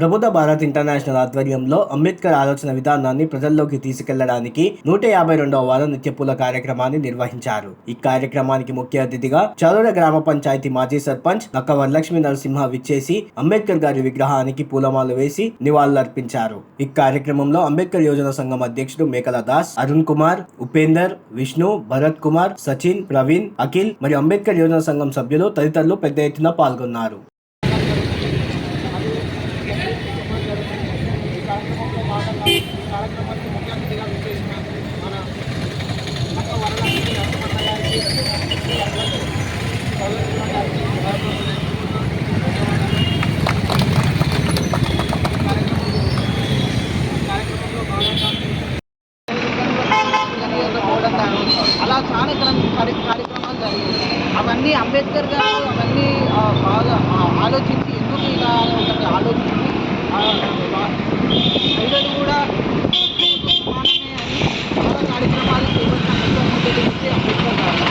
Prabuddha Bharat international ఆధ్వర్యంలో అంబేద్కర్ ఆలోచన విధానాన్ని ప్రజల్లోకి తీసుకెళ్ళడానికి నూట యాభై రెండవ వారం నిత్యపూల కార్యక్రమాన్ని నిర్వహించారు. ఈ కార్యక్రమానికి ముఖ్య అతిథిగా చదువుల గ్రామ పంచాయతీ మాజీ సర్పంచ్ నక్క వరలక్ష్మీ నరసింహ విచ్చేసి అంబేద్కర్ గారి విగ్రహానికి పూలమాలు వేసి నివాళులర్పించారు. ఈ కార్యక్రమంలో అంబేద్కర్ యోజన సంఘం అధ్యక్షుడు మేకల దాస్ అరుణ్ కుమార్ ఉపేందర్ విష్ణు భరత్ కుమార్ సచిన్ ప్రవీణ్ అఖిల్ మరియు అంబేద్కర్ యోజన సంఘం సభ్యులు తదితరులు పెద్ద ఎత్తున పాల్గొన్నారు. కార్యక్రమానికి ముఖ్య అతిథిగా విచ్చేసిన మన పక్క వరలక్ష్మి నరసింహన్న గారికి చదువుతున్న గారికి అలా చాలా కార్యక్రమాలు జరిగాయి. అవన్నీ అంబేద్కర్ గారు అవన్నీ బాగా ఆలోచించి ఎందుకు ఇలా ఒకటి ఆలోచించి ప్రజలు కూడా సమానమే అని చాలా కార్యక్రమాలు చేపట్టిన ముఖ్య వ్యక్తి అంబేద్కర్ గారు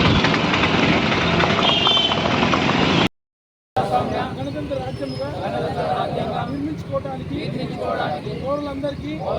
గణతంత్ర రాజ్యముగా నిర్మించుకోవడానికి నిర్మించుకోవడానికి పౌరులందరికీ పౌరులందరికీ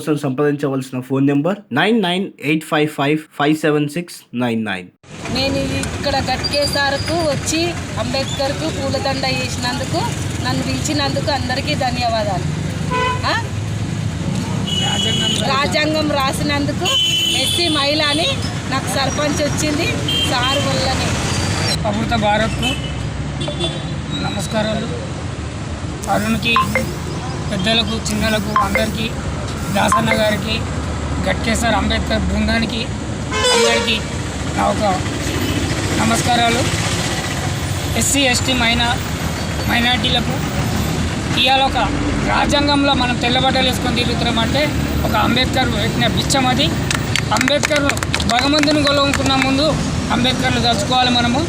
సంప్రదించవలసిన phone number nine nine eight five five five seven six nine nine. నేను ఇక్కడ గట్కేసార్కు వచ్చి అంబేద్కర్కు పూలదండ వేసినందుకు నన్ను పిలిచినందుకు అందరికీ ధన్యవాదాలు? రాజ్యాంగం రాసినందుకు ఎస్సీ మహిళ అని నాకు సర్పంచ్ వచ్చింది సార్ వల్లని. అమృత భారత్కు నమస్కారాలు. అరుణ్కి పెద్దలకు చిన్నలకు అందరికీ దాసన్న గారికి గట్కేశ్వర్ అంబేద్కర్ బృందానికి అందరికీ నా ఒక నమస్కారాలు. ఎస్సీ ఎస్టీ మైనా మైనార్టీలకు ఇవాళ ఒక రాజ్యాంగంలో మనం తెల్లబట్టలు వేసుకొని తిరుగుతున్నామంటే ఒక అంబేద్కర్ పెట్టిన బిచ్చం అది. అంబేద్కర్ భగవంతుని గొలవుకున్న ముందు అంబేద్కర్ను తలుచుకోవాలి మనము.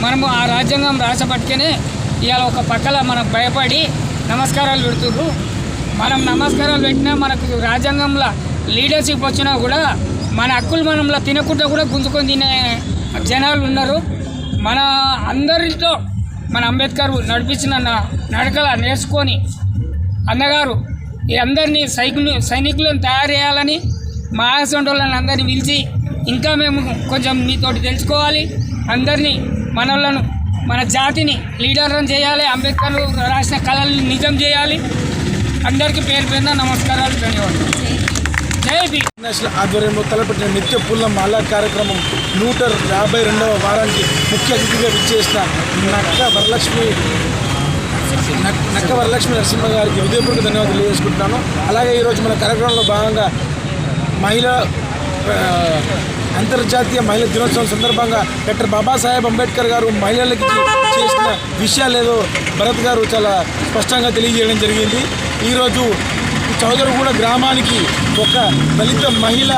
మనము ఆ రాజ్యాంగం రాసపట్టుకనే ఇవాళ ఒక పక్కల మనకు భయపడి నమస్కారాలు పెడుతుర్రు మనం నమస్కారాలు పెట్టినా మనకు రాజ్యాంగంలో లీడర్షిప్ వచ్చినా కూడా మన హక్కులు మనంలో తినకుండా కూడా గుంజుకొని తినే జనాలు ఉన్నారు. మన అందరితో మన అంబేద్కర్ నడిపించిన నడకల నేర్చుకొని అన్నగారు ఈ అందరినీ సైకులు సైనికులను తయారు చేయాలని మా వాళ్ళని అందరినీ పిలిచి ఇంకా మేము కొంచెం మీతోటి తెలుసుకోవాలి. అందరినీ మనలను మన జాతిని లీడర్లను చేయాలి. అంబేద్కర్ రాసిన కళలు నిజం చేయాలి. అందరికీ పేరు పేరున నమస్కారాలు ధన్యవాదాలు. జై ఇంటర్నేషనల్ నేషనల్ ఆధ్వర్యంలో తలపెట్టిన నిత్య పుల్ల మాలా కార్యక్రమం నూట యాభై రెండవ వారానికి ముఖ్య అతిథిగా విచ్చేసిన నక్క వరలక్ష్మి నక్క వరలక్ష్మి నరసింహ గారికి హృదయపూర్వక ధన్యవాదాలు తెలియజేసుకుంటున్నాను. అలాగే ఈరోజు మన కార్యక్రమంలో భాగంగా మహిళా అంతర్జాతీయ మహిళా దినోత్సవం సందర్భంగా డాక్టర్ బాబాసాహెబ్ అంబేద్కర్ గారు మహిళలకి చేసిన విషయాలు ఏదో భరత్ గారు చాలా స్పష్టంగా తెలియజేయడం జరిగింది. ఈరోజు చౌదరిగూడ గ్రామానికి ఒక దళిత మహిళ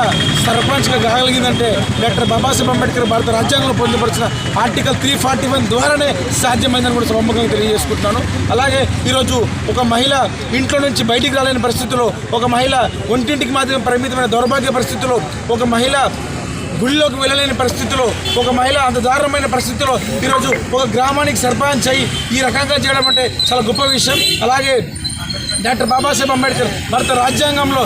సర్పంచ్గా కాగలిగిందంటే డాక్టర్ బాబాసాహెబ్ అంబేద్కర్ భారత రాజ్యాంగంలో పొందుపరిచిన ఆర్టికల్ త్రీ ఫార్టీ వన్ ద్వారానే సాధ్యమైందని కూడా సభముఖంగా తెలియజేసుకుంటున్నాను. అలాగే ఈరోజు ఒక మహిళ ఇంట్లో నుంచి బయటికి రాలేని పరిస్థితుల్లో ఒక మహిళ ఒంటింటికి మాత్రమే పరిమితమైన దౌర్భాగ్య పరిస్థితుల్లో ఒక మహిళ గుడిలోకి వెళ్ళలేని పరిస్థితిలో ఒక మహిళ అంత దారుణమైన పరిస్థితిలో ఈరోజు ఒక గ్రామానికి సర్పంచ్ అయ్యి ఈ రకంగా చేయడం అంటే చాలా గొప్ప విషయం. అలాగే డాక్టర్ బాబాసాహెబ్ అంబేద్కర్ భారత రాజ్యాంగంలో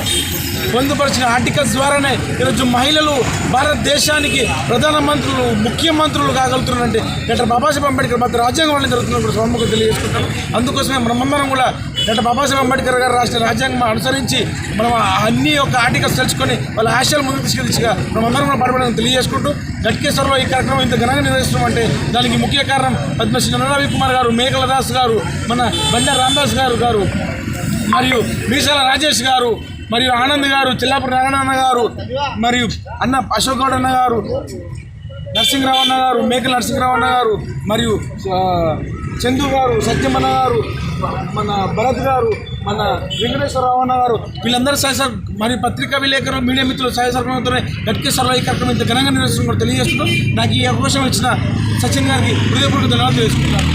పొందుపరిచిన ఆర్టికల్స్ ద్వారానే ఈరోజు మహిళలు భారతదేశానికి ప్రధానమంత్రులు ముఖ్యమంత్రులు కాగలుగుతున్నారంటే డాక్టర్ బాబాసాహెబ్ అంబేద్కర్ భారత రాజ్యాంగం వల్ల జరుగుతున్నప్పుడు కూడా తెలియజేసుకుంటాం అందుకోసమే మనమందరం కూడా డాక్టర్ బాబాసాహెబ్ అంబేద్కర్ గారు రాసిన రాజ్యాంగం అనుసరించి మనం అన్ని యొక్క ఆర్టికల్స్ తెలుసుకొని వాళ్ళ ఆశయాలు ముందుకు తీసుకెళ్ళిగా మనం అందరం కూడా పాటుపడని తెలియజేసుకుంటూ గట్కేశ్వరలో ఈ కార్యక్రమం ఇంత ఘనంగా నిర్వహిస్తున్నాం అంటే దానికి ముఖ్య కారణం పద్మశ్రీ నరవి కుమార్ గారు మేకల దాస్ గారు మన బండ రామదాస్ గారు గారు మరియు మీసాల రాజేష్ గారు మరియు ఆనంద్ గారు చిల్లాపురి నారాయణ గారు మరియు అన్న అశోక్ గౌడ్ అన్న గారు నరసింహరావు అన్న గారు మేకల నరసింహరావు అన్న గారు మరియు చందు గారు సత్యమన్న గారు మన భరత్ గారు మన వెంకటేశ్వరరావు అన్న గారు వీళ్ళందరూ సహాయ మరి మరియు పత్రికా విలేకరులు మీడియా మిత్రులు సహాయ గట్కేశ్వరరావు ఈ కార్యక్రమం ఇంత ఘనంగా నిర్వహిస్తున్నారు తెలియజేస్తున్నాం. నాకు ఈ అవకాశం ఇచ్చిన సచిన్ గారికి హృదయపూర్వక ధన్యవాదాలు తెలుసుకుంటున్నాను.